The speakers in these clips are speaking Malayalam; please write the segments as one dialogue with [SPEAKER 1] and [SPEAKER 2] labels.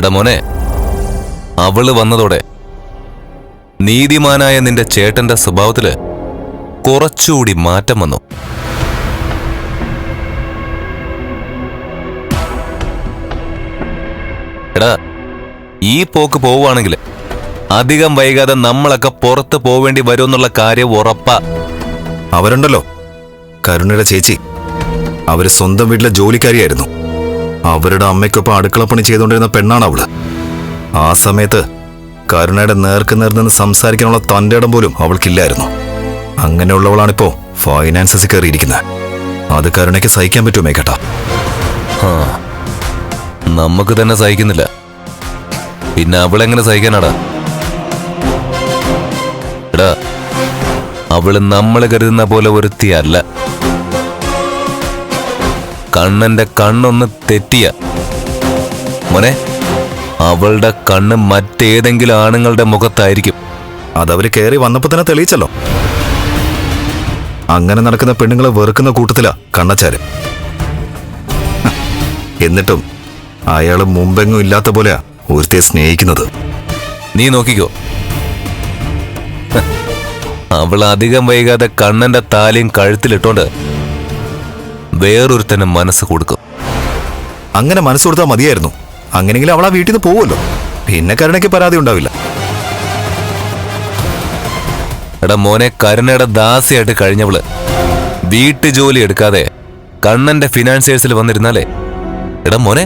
[SPEAKER 1] എടാ മോനെ അവൾ വന്നതോടെ നീതിമാനായ നിന്റെ ചേട്ടന്റെ സ്വഭാവത്തിൽ കുറച്ചുകൂടി മാറ്റം വന്നു. എടാ ഈ പോക്ക് പോവുകയാണെങ്കിൽ അധികം വൈകാതെ നമ്മളൊക്കെ പുറത്ത് പോവേണ്ടി വരുമെന്നുള്ള കാര്യം ഉറപ്പാ.
[SPEAKER 2] അവരുണ്ടല്ലോ. കരുണയുടെ ചേച്ചി. അവർ സ്വന്തം വീട്ടിലെ ജോലിക്കാരിയായിരുന്നു. അവരുടെ അമ്മയ്ക്കൊപ്പം അടുക്കളപ്പണി ചെയ്തുകൊണ്ടിരുന്ന പെണ്ണാണ് അവൾ. ആ സമയത്ത് കരുണയുടെ നേർക്ക് നേർ നിന്ന് സംസാരിക്കാനുള്ള തന്റെ ഇടം പോലും അവൾക്കില്ലായിരുന്നു. അങ്ങനെയുള്ളവളാണിപ്പോ ഫൈനാൻസസിൽ കയറിയിരിക്കുന്നത്. അത് കരുണയ്ക്ക് സഹിക്കാൻ പറ്റുമേ കേട്ടാ.
[SPEAKER 1] ആ നമുക്ക് തന്നെ സഹിക്കുന്നില്ല. പിന്നെ അവളെങ്ങനെ സഹിക്കാനാടാ? എടാ അവൾ നമ്മൾ കരുതുന്ന പോലെ ഒരുത്തിയല്ല. കണ്ണന്റെ കണ്ണൊന്ന് തെറ്റിയ. മോനെ അവളുടെ കണ്ണ് മറ്റേതെങ്കിലും ആണുങ്ങളുടെ മുഖത്തായിരിക്കും.
[SPEAKER 2] അതവര് കയറി വന്നപ്പോ തന്നെ തെളിയിച്ചല്ലോ. അങ്ങനെ നടക്കുന്ന പെണ്ണുങ്ങളെ വെറുക്കുന്ന കൂട്ടത്തിലാ കണ്ണച്ചാര് എന്നിട്ടും അയാൾ മുമ്പെങ്ങും ഇല്ലാത്ത പോലെയാ ഒരുത്തെ സ്നേഹിക്കുന്നത്.
[SPEAKER 1] നീ നോക്കിക്കോ. അവൾ അധികം വൈകാതെ കണ്ണന്റെ താലിയും കഴുത്തിലിട്ടോണ്ട് വേറൊരുത്തന് മനസ്സ് കൊടുക്കും.
[SPEAKER 2] അങ്ങനെ മനസ്സ് കൊടുത്താൽ മതിയായിരുന്നു. അങ്ങനെയെങ്കിലും അവൾ ആ വീട്ടിൽ നിന്ന് പോവുമല്ലോ. പിന്നെ കരുണയ്ക്ക് പരാതി ഉണ്ടാവില്ല.
[SPEAKER 1] എടാ മോനെ കരുണയുടെ ദാസിയായിട്ട് കഴിഞ്ഞവൾ വീട്ടു ജോലി എടുക്കാതെ കണ്ണന്റെ ഫിനാൻസിയേഴ്സിൽ വന്നിരുന്നാലേ. എടാ മോനെ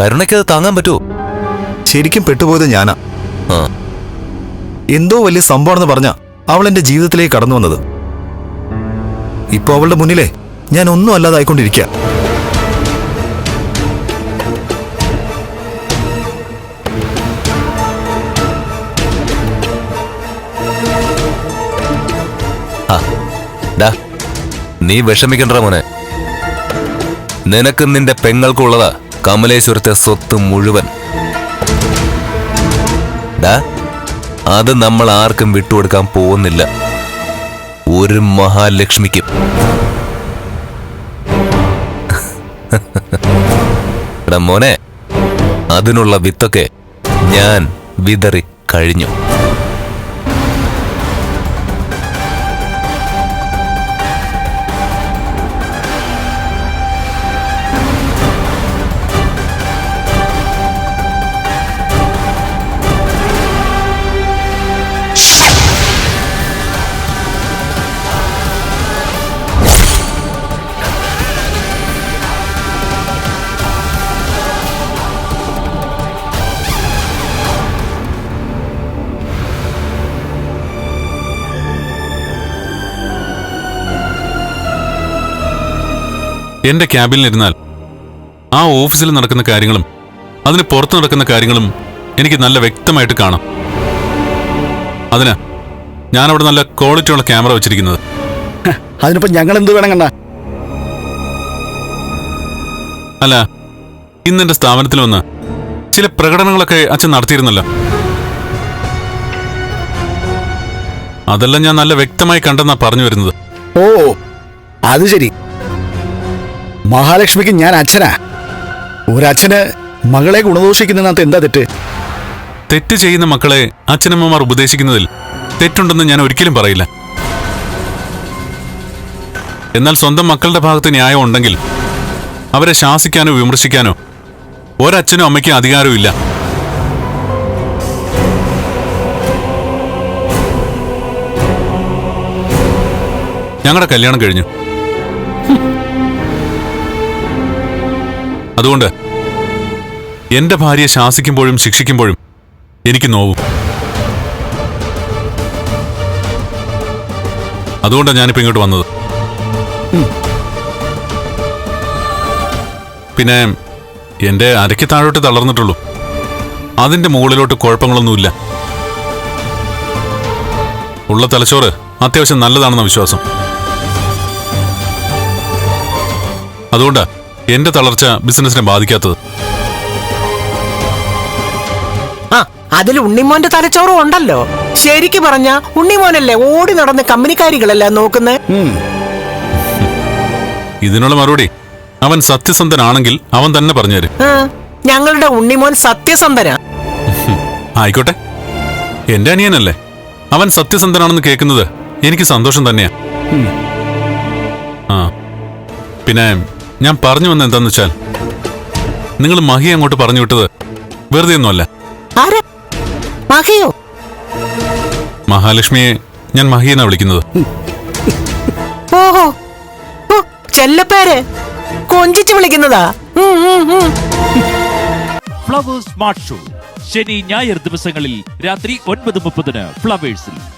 [SPEAKER 1] കരുണയ്ക്ക് അത് താങ്ങാൻ പറ്റുമോ
[SPEAKER 2] ശരിക്കും പെട്ടുപോയത് ഞാനാ. എന്തോ വലിയ സംഭവമാണെന്ന് പറഞ്ഞ അവൾ എന്റെ ജീവിതത്തിലേക്ക് കടന്നു വന്നത്. ഇപ്പൊ അവളുടെ മുന്നിലേ ഞാൻ ഒന്നും അല്ലാതായിക്കൊണ്ടിരിക്കുക
[SPEAKER 1] നീ വിഷമിക്കണ്ട മോനെ. നിനക്കും നിന്റെ പെങ്ങൾക്കുള്ളതാ കമലേശ്വരത്തെ സ്വത്ത് മുഴുവൻ. അത് നമ്മൾ ആർക്കും വിട്ടുകൊടുക്കാൻ പോകുന്നില്ല. ഒരു മഹാലക്ഷ്മിക്കും. മോനെ അതിനുള്ള വിത്തൊക്കെ ഞാൻ വിതറി കഴിഞ്ഞു.
[SPEAKER 3] എന്റെ ക്യാബിനിലിരുന്നാൽ ആ ഓഫീസിൽ നടക്കുന്ന കാര്യങ്ങളും അതിന് പുറത്ത് നടക്കുന്ന കാര്യങ്ങളും എനിക്ക് നല്ല വ്യക്തമായിട്ട് കാണാം. അതിന് ഞാനവിടെ നല്ല ക്വാളിറ്റിയുള്ള ക്യാമറ വെച്ചിരിക്കുന്നത്.
[SPEAKER 4] അതിനിപ്പോ ഞങ്ങൾ എന്ത് വേണം കണ്ട
[SPEAKER 3] അല്ല ഇന്ന് എന്റെ സ്ഥാപനത്തിൽ വന്ന് ചില പ്രകടനങ്ങളൊക്കെ അച്ഛൻ നടത്തിയിരുന്നല്ലോ. അതെല്ലാം ഞാൻ നല്ല വ്യക്തമായി കണ്ടെന്നാ പറഞ്ഞു വരുന്നത്.
[SPEAKER 4] ഓ അത് ശരി. മഹാലക്ഷ്മിക്ക് ഞാൻ അച്ഛനാ. ഒരച്ഛന് മകളെ ഗുണദോഷിക്കുന്നതിനകത്ത് എന്താ തെറ്റ്?
[SPEAKER 3] തെറ്റ് ചെയ്യുന്ന മക്കളെ അച്ഛനമ്മമാർ ഉപദേശിക്കുന്നതിൽ തെറ്റുണ്ടെന്ന് ഞാൻ ഒരിക്കലും പറയില്ല. എന്നാൽ സ്വന്തം മക്കളുടെ ഭാഗത്ത് ന്യായം ഉണ്ടെങ്കിൽ അവരെ ശാസിക്കാനോ വിമർശിക്കാനോ ഒരച്ഛനും അമ്മയ്ക്കും അധികാരമില്ല ഞങ്ങളുടെ കല്യാണം കഴിഞ്ഞു. അതുകൊണ്ട് എന്റെ ഭാര്യയെ ശാസിക്കുമ്പോഴും ശിക്ഷിക്കുമ്പോഴും എനിക്ക് നോവും. അതുകൊണ്ടാണ് ഞാനിപ്പോ ഇങ്ങോട്ട് വന്നത്. പിന്നെ എന്റെ അരയ്ക്ക് താഴോട്ട് തളർന്നിട്ടുള്ളൂ. അതിന്റെ മുകളിലോട്ട് കുഴപ്പങ്ങളൊന്നുമില്ല. ഉള്ള തലച്ചോറ് അത്യാവശ്യം നല്ലതാണെന്ന വിശ്വാസം. അതുകൊണ്ടാ എന്റെ തളർച്ച ബിസിനസിനെ ബാധിക്കാത്തത്.
[SPEAKER 5] ആ അതിൽ ഉണ്ണിമോന്റെ തലച്ചോറും ഉണ്ടല്ലോ. ശരിക്ക് പറഞ്ഞ ഉണ്ണിമോനല്ലേ ഓടി നടന്ന് കമ്പനിക്കാരികളെല്ലാം നോക്കുന്നത്
[SPEAKER 4] ഉം.
[SPEAKER 3] ഇതിനുള്ള മറുപടി അവൻ സത്യസന്ധനാണെങ്കിൽ അവൻ തന്നെ പറഞ്ഞുതരും.
[SPEAKER 5] ഞങ്ങളുടെ ഉണ്ണിമോൻ സത്യസന്ധനാ.
[SPEAKER 3] ആയിക്കോട്ടെ. എന്റെ അനിയനല്ലേ? അവൻ സത്യസന്ധനാണെന്ന് കേൾക്കുന്നത് എനിക്ക് സന്തോഷം തന്നെയാ. ആ പിന്നെ ഞാൻ പറഞ്ഞു വന്ന എന്താന്ന് വെച്ചാൽ നിങ്ങൾ മഹി അങ്ങോട്ട് പറഞ്ഞു വിട്ടത് വെറുതെ ഒന്നുമല്ല. മഹാലക്ഷ്മിയെ ഞാൻ മഹി എന്നാ വിളിക്കുന്നത്.
[SPEAKER 5] ഓഹോ. ചെല്ലപ്പേര്. കൊഞ്ചിച്ച് വിളിക്കുന്നതാ.
[SPEAKER 6] Flowers Smart Show. ശനി ഞായർ ദിവസങ്ങളിൽ രാത്രി ഒൻപത് മുപ്പതിന് ഫ്ലവേഴ്സിൽ.